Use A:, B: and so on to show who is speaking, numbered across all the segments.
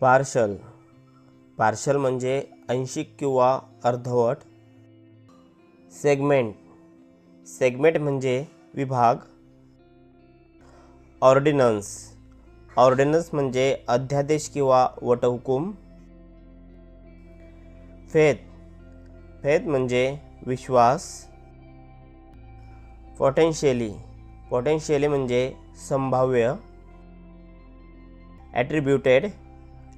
A: Partial. Partial म्हणजे अंशिक किंवा अर्धवट. सेगमेंट. सेगमेंट म्हणजे विभाग. ऑर्डिनन्स. ऑर्डिनन्स म्हणजे अध्यादेश किंवा वटहुकूम. फेत. फेत म्हणजे विश्वास. पोटेन्शियली पोटेन्शियली म्हणजे संभाव्य. ॲट्रिब्युटेड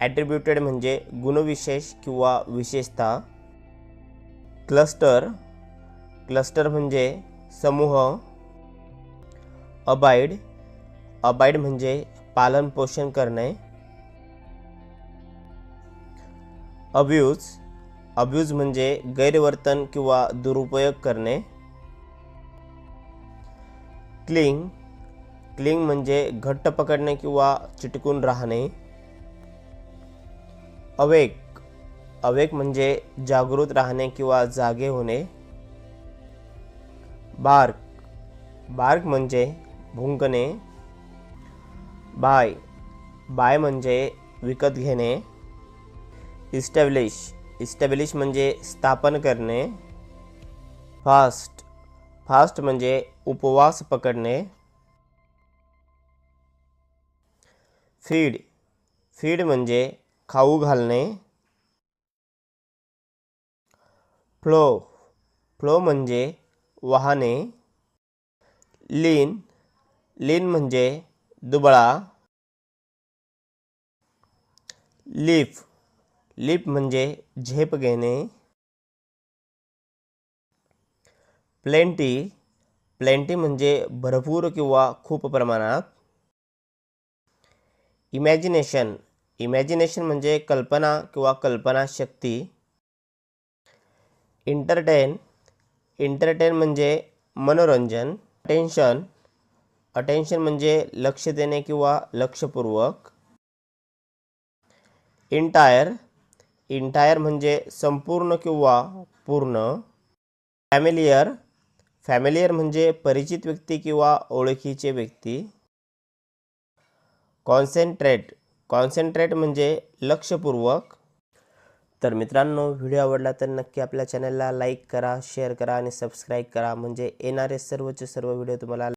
A: ॲट्रिब्युटेड म्हणजे गुणविशेष किंवा विशेषता. क्लस्टर क्लस्टर म्हणजे समूह. अबाईड अबाईड म्हणजे पालन पोषण करणे. अब्यूज अब्यूज म्हणजे गैरवर्तन किंवा दुरुपयोग करणे. क्लिंग क्लिंग म्हणजे घट्ट पकडणे किंवा चिटकून राहणे. अवेक अवेक म्हणजे जागृत राहणे किंवा जागे होणे. बार्क बार्क म्हणजे भुंकणे. बाय बाय म्हणजे विकत घेणे. इस्टॅब्लिश इस्टॅब्लिश म्हणजे स्थापन करणे. फास्ट फास्ट म्हणजे उपवास पकडणे. फ़ीड फ़ीड म्हणजे खाऊ घालणे. फ्लो. फ्लो म्हणजे वाहने लीन. लीन म्हणजे दुबळा. लिफ. लिफ म्हणजे झेप घेणे. प्लेंटी. प्लेंटी म्हणजे भरपूर किंवा खूप प्रमाणात. इमॅजिनेशन. इमॅजिनेशन म्हणजे कल्पना किंवा कल्पनाशक्ती इंटरटेन इंटरटेन म्हणजे मनोरंजन. अटेन्शन अटेन्शन म्हणजे लक्ष देणे किंवा लक्षपूर्वक. इंटायर इंटायर म्हणजे संपूर्ण किंवा पूर्ण. फॅमिलियर फॅमिलियर म्हणजे परिचित व्यक्ती किंवा ओळखीचे व्यक्ती. कॉन्सन्ट्रेट कॉन्सन्ट्रेट म्हणजे लक्षपूर्वक. तर मित्रांनो व्हिडिओ आवडला तर नक्की आपल्या चॅनलला लाईक करा शेअर करा आणि सबस्क्राईब करा. म्हणजे येणारे सर्वचे सर्व व्हिडिओ तुम्हाला